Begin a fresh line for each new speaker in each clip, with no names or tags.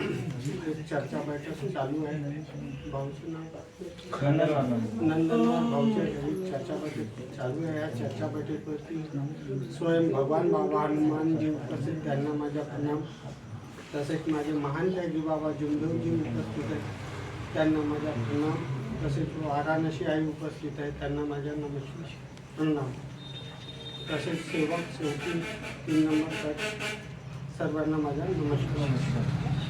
चर्चा बैठक चालू आहे भाऊचं नाव? नंदनवर भाऊच्या घरी चर्चा बैठक चालू आहे या चर्चा बैठकीवरती स्वयं भगवान बाबा हनुमानजी उपस्थित त्यांना माझा प्रणाम। तसेच माझे महान त्यागी बाबा जुमदेवजी उपस्थित आहेत त्यांना माझा प्रणाम। तसेच वाराणसी आई उपस्थित आहेत त्यांना माझा नमस्कार प्रणाम। तसेच सेवक सेवकी तीन नंबर सर्वांना माझा नमस्कार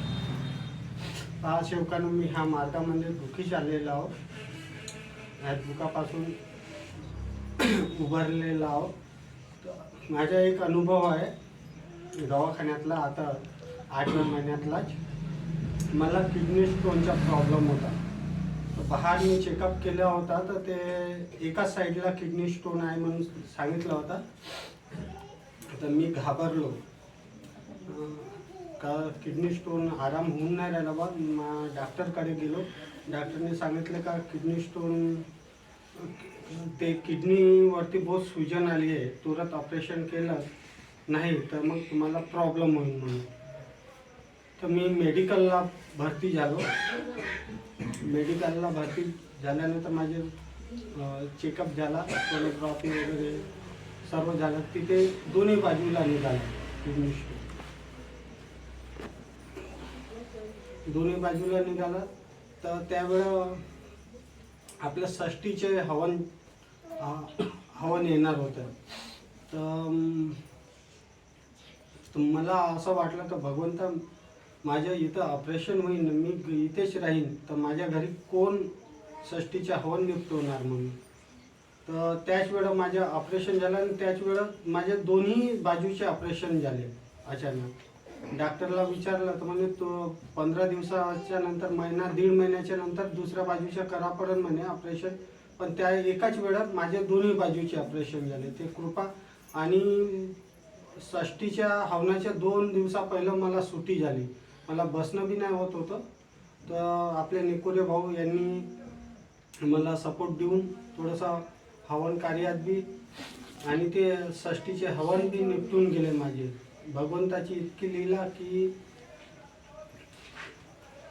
हा शेवकानं मी ह्या मार्गामध्ये दुखी आलेलो आहो ह्या दुखापासून उभारलेला आहो माझा एक अनुभव आहे. दवाखान्यातला आता आठ नऊ महिन्यातलाच. मला किडनी स्टोनचा प्रॉब्लेम होता. तर बाहेर मी चेकअप केला होता. तर ते एकाच साईडला किडनी स्टोन आहे म्हणून सांगितलं होता. तर मी घाबरलो. का किडनी स्टोन आराम होऊन नाही राहिला बा? डॉक्टरकडे गेलो. डॉक्टरने सांगितलं का किडनी स्टोन ते किडनीवरती बहुत सुजन आली आहे. तुरंत ऑपरेशन केलं. नाही तर मग तुम्हाला प्रॉब्लेम होईल म्हणून. तर मी मेडिकलला भरती झालो. मेडिकलला भरती झाल्यानंतर माझे चेकअप झाला. सोनोग्राफी वगैरे सर्व झालं. तिथे दोन्ही बाजूला निघाला किडनी स्टोन दोन्ही बाजूला निघाला. तर त्यावेळं आपल्या षष्टीचे हवन हवन येणार होतं. तर मला असं वाटलं तर भगवंत माझ्या इथं ऑपरेशन होईन मी इथेच राहीन. तर माझ्या घरी कोण षष्टीचे हवन निपटवणार म्हणून? तर त्याच वेळा माझं ऑपरेशन झालं आणि त्याच वेळा माझ्या दोन्ही बाजूचे ऑपरेशन झाले अचानक. डॉक्टरला विचारलं तर म्हणजे तो पंधरा दिवसाच्या नंतर महिना दीड महिन्याच्या नंतर दुसऱ्या बाजूच्या करा पडेल म्हणे ऑपरेशन पण त्या एकाच वेळात माझ्या दोन्ही बाजूचे ऑपरेशन झाले. ते कृपा आणि षष्टीच्या हवनाच्या दोन दिवसा पहिलं मला सुट्टी झाली. मला बसणं बी नाही होत होतं. तर आपले निकोरे भाऊ यांनी मला सपोर्ट देऊन थोडंसं हवन कार्यात बी आणि ते षष्टीचे हवन बी निपटून गेले माझे. भगवंताची इतकी लीला की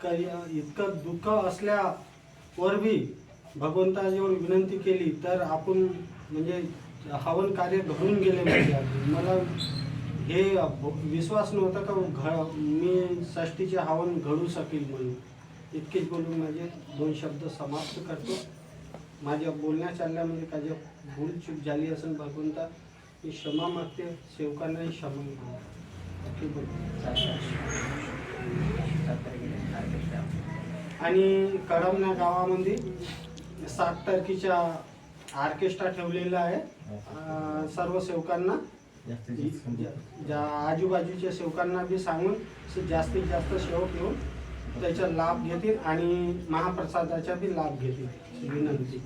काही इतकं दुःख असल्यावर बी भगवंताजवळ विनंती केली तर आपण म्हणजे हवन कार्य घडून गेले म्हणजे मला हे विश्वास नव्हता का घ मी षष्टीचे हवन घडू शकेल म्हणून. इतकेच बोलून माझे दोन शब्द समाप्त करतो. माझ्या बोलण्या चालल्यामध्ये म्हणजे काही भूल चूक झाली असेल भगवंता. मी क्षमा मागते सेवकांनाही क्षमा आणि कडमण्या गावामध्ये सात तारखेच्या ऑर्केस्ट्रा ठेवलेला आहे. सर्व सेवकांना. ज्या आजूबाजूच्या सेवकांना बी सांगून जास्तीत जास्त सेवक येऊन त्याचा लाभ घेतील आणि महाप्रसादाचा बी लाभ घेतील. विनंती